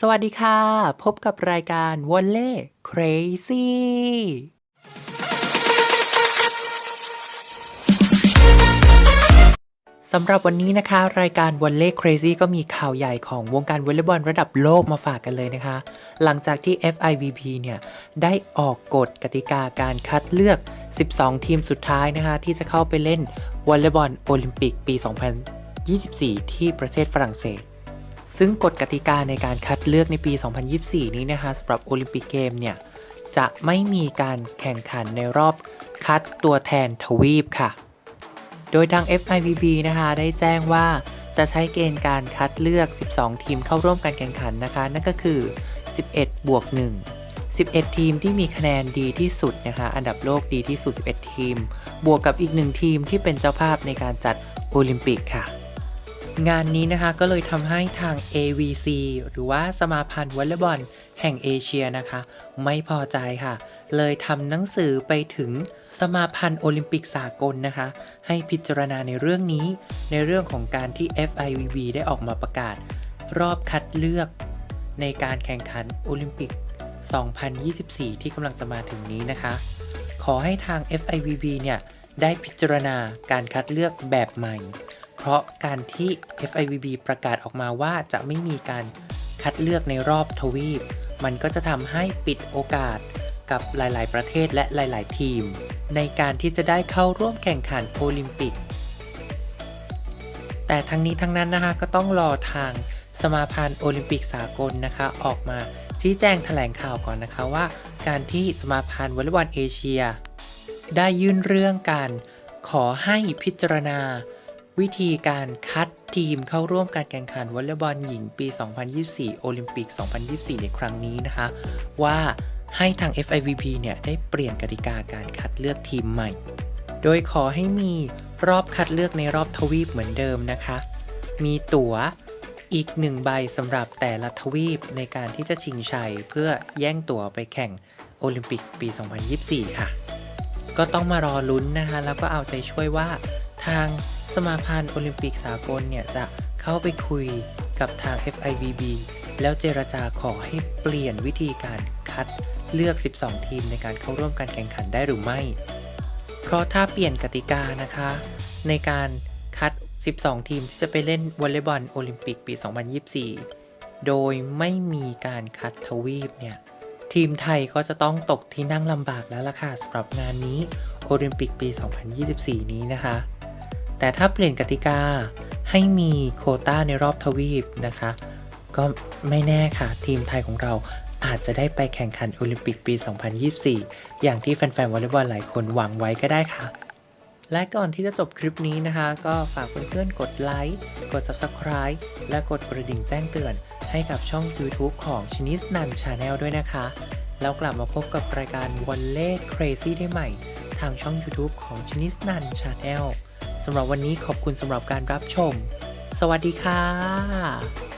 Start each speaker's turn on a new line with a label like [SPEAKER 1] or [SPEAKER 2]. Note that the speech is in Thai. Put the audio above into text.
[SPEAKER 1] สวัสดีค่ะ พบกับรายการวอลเล่ Crazy สำหรับวันนี้นะคะ รายการวอลเล่ Crazy ก็มีข่าวใหญ่ของวงการวอลเลย์บอลระดับโลกมาฝากกันเลยนะคะ หลังจากที่ FIVB เนี่ย ได้ออกกฎกติกาการคัดเลือก 12 ทีมสุดท้ายนะคะ ที่จะเข้าไปเล่นวอลเลย์บอลโอลิมปิกปี 2024 ที่ประเทศฝรั่งเศส ซึ่งกฎกติกาในการคัดเลือกในปี 2024 นี้นะคะสำหรับโอลิมปิกเกมเนี่ย จะไม่มีการแข่งขันในรอบคัดตัวแทนทวีปค่ะ โดยทาง FIVB นะคะได้แจ้งว่าจะใช้เกณฑ์การคัดเลือก 12 ทีมเข้าร่วมการแข่งขันนะคะ นั่นก็คือ 11 บวก 1 11 ทีมที่มีคะแนนดีที่สุดนะคะ อันดับโลกดีที่สุด 11 ทีม บวกกับอีกหนึ่งทีมที่เป็นเจ้าภาพในการจัดโอลิมปิกค่ะ งานนี้นะคะก็เลยทำให้ทาง AVC หรือว่าสมาพันธ์วอลเลย์บอลแห่งเอเชียนะคะ ไม่พอใจค่ะ เลยทำหนังสือไปถึงสมาพันธ์โอลิมปิกสากลนะคะ ให้พิจารณาในเรื่องนี้ ในเรื่องของการที่ FIVB ได้ออกมาประกาศ รอบคัดเลือกในการแข่งขันโอลิมปิก 2024 ที่กำลังจะมาถึงนี้นะคะ ขอให้ทาง FIVB เนี่ยได้พิจารณาการคัดเลือกแบบใหม่ ราะการที่ FIVB ประกาศออกมาว่าจะไม่มีการคัดเลือกในรอบทวีป มันก็จะทำให้ปิดโอกาสกับหลายๆ ประเทศและหลาย ๆ ทีม ในการที่จะได้เข้าร่วมแข่งขันโอลิมปิก แต่ทั้งนี้ทั้งนั้นนะคะก็ต้องรอทางสมาพันธ์โอลิมปิกสากลนะคะ ออกมาชี้แจงแถลงข่าวก่อนนะคะว่า การที่สมาพันธ์วอลเลย์บอลเอเชีย ได้ยื่นเรื่องการขอให้พิจารณา วิธีการคัดทีมเข้าร่วมการแข่งขันวอลเลย์บอลหญิงปี 2024 โอลิมปิก 2024 ในครั้งนี้นะคะ ว่าให้ทาง FIVB เนี่ยได้เปลี่ยนกติกาการคัดเลือกทีมใหม่ โดยขอให้มีรอบคัดเลือกในรอบทวีปเหมือนเดิมนะคะ มีตั๋วอีกหนึ่งใบสำหรับแต่ละทวีปในการที่จะชิงชัยเพื่อแย่งตั๋วไปแข่งโอลิมปิกปี 2024 ค่ะ ก็ต้องมารอลุ้นนะคะ แล้วก็เอาใจช่วยว่า ทางสมาพันธ์โอลิมปิกสากลเนี่ยจะเข้าไปคุยกับทาง FIVB แล้วเจรจาขอให้เปลี่ยนวิธีการคัดเลือก 12 ทีมในการเข้าร่วมการแข่งขันได้หรือไม่ เพราะถ้าเปลี่ยนกติกานะคะ ในการคัด 12 ทีมที่จะไปเล่นวอลเลย์บอลโอลิมปิกปี 2024 โดยไม่มีการคัดทวีปเนี่ย ทีมไทยก็จะต้องตกที่นั่งลำบากแล้วล่ะค่ะสำหรับงานนี้โอลิมปิกปี 2024 นี้นะคะ แต่ถ้าเปลี่ยนกติกาให้มีโคต้าในรอบทวีปนะคะ ก็ไม่แน่ค่ะ ทีมไทยของเราอาจจะได้ไปแข่งขันโอลิมปิกปี 2024 อย่างที่แฟนๆวอลเลย์บอลหลายคนหวังไว้ก็ได้ค่ะ และก่อนที่จะจบคลิปนี้นะคะ ก็ฝากเพื่อนๆกดไลค์ กด Subscribe และกดกระดิ่งแจ้งเตือน ให้กับช่อง YouTube ของชินิสนันชาแนลด้วยนะคะ แล้วกลับมาพบกับรายการวอลเล่ Crazy ได้ใหม่ ทางช่อง YouTube ของชินิสนันชาแนล สำหรับวันนี้ขอบคุณสำหรับการรับชม สวัสดีค่ะ